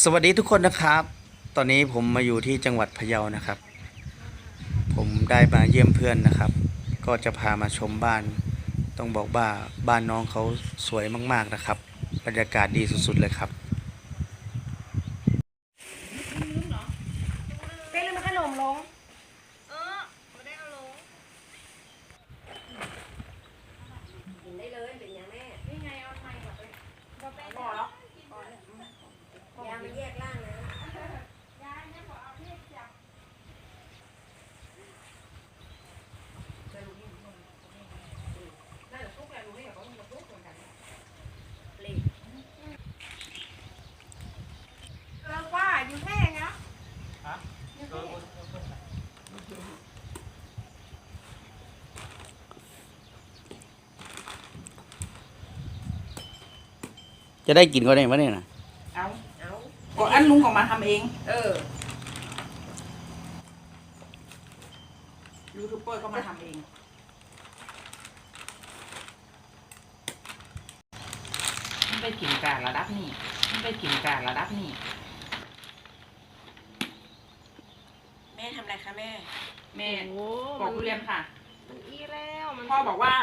สวัสดีทุกคนนะครับ ตอนนี้ผมมาอยู่ที่จังหวัดพะเยานะครับ ผมได้มาเยี่ยมเพื่อนนะครับ ก็จะพามาชมบ้าน ต้องบอกว่าบ้านน้องเขาสวยมากๆนะครับ บรรยากาศดีสุดๆเลยครับ เป็นลืมขนมลง เออไม่ได้เอาลง กินได้เลยเป็นยังแม่ นี่ไงเอาไทยกับไปก็ไป พอแล้วยามันแยกล่างนะ ยายเนี่ยบอกเอาเรียกจับ น่าจะทุกแหละรู้ไหมว่ามันทุกคนกันเลย เออว่าอยู่แม่ไง จะได้กินก็ได้ไหมเนี่ยนะเอาเอาก็อันลุงก็มาทำเอง เออยูทูบเบอร์ก็มาทำเองมันไปกินการระดับนี้มันไปกินการระดับนี้แม่ทำอะไรคะแม่ แม่ปอกทุเรียนค่ะ มันอีแล้ว มันพ่อบอกว่า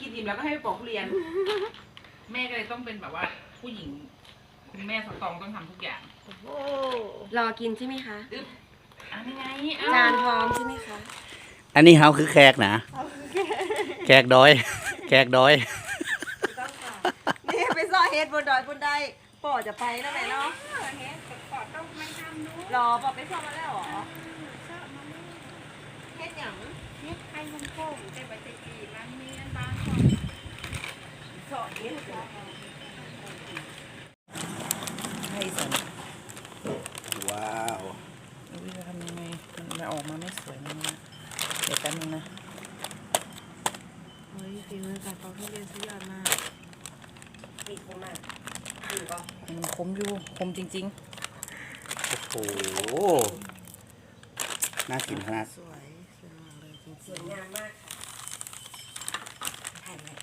กินอิ่มแล้วก็ให้ไปปอกทุเรียน แม่ก็เลยต้องเป็นแบบว่าผู้หญิงคุณแม่สตรองต้องทำทุกอย่างโอ้โหรอกินใช่ไหมคะอึ๊บอันนี้ไงจานพร้อมใช่ไหมคะ อันนี้เฮาคือแขกนะแขกดอย แขกดอย ต้องค่ะนี่ไปซ่อเฮ็ดบนดอยบนไดป่อจะไปนั่นแหละเนาะเฮ็ดกอดต้องไม่ทำดูรอป่อไปซ่อมาแล้วเหรอชอบมันเฮ็ดหยังเฮ็ดไข่มันโค้งแต่บัจจีมันมีอันบางคนซ่อเฮ็ดเหรอ ให้สนว้าวอุ้ยจะทำยังไงมันมันออกมาไม่สวยนะเนี่ยเดี๋ยวแป๊บนึงนะเฮ้ยฝีมือการปอกทุเรียนสุดยอดมากติดผมอะอยู่ป่ะมันคมอยู่คมจริง โอ้โหน่ากินขนาดสวยสวยมากเลยจริงๆสวยงามมากค่ะถ่ายเลย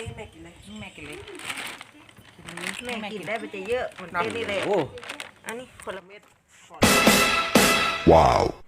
เอ้ยแม่กินเลยๆแม่กินเลยแม่กินได้ไปจะเยอะเหมือนเต้นี่เลยโอ้อันนี้คนละเม็ด Wow.